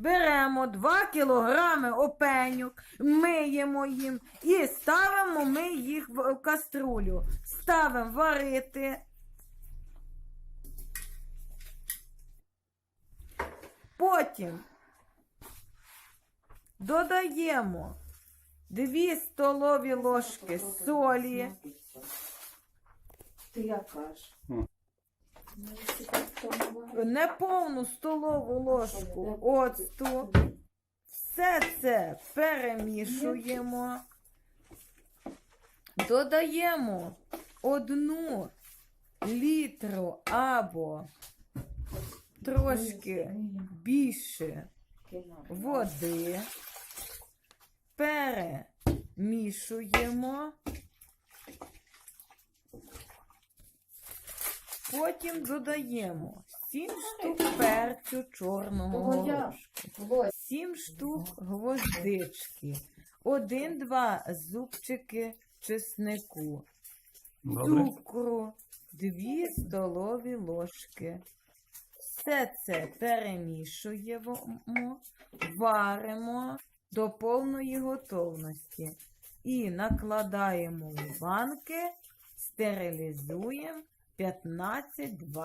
беремо 2 кілограми опеньок, миємо їм і ставимо ми їх в каструлю. Ставимо варити. Потім додаємо 2 столові ложки солі. Ти яка ж? Неповну столову ложку оцту. Все це перемішуємо. Додаємо одну літру або трошки більше води. Перемішуємо. Потім додаємо 7 штук перцю чорного горошку. Сім штук гвоздички, один-два зубчики чеснику, цукру, дві столові ложки. Все це перемішуємо, варимо до повної готовності. І накладаємо в банки, стерилізуємо 15-20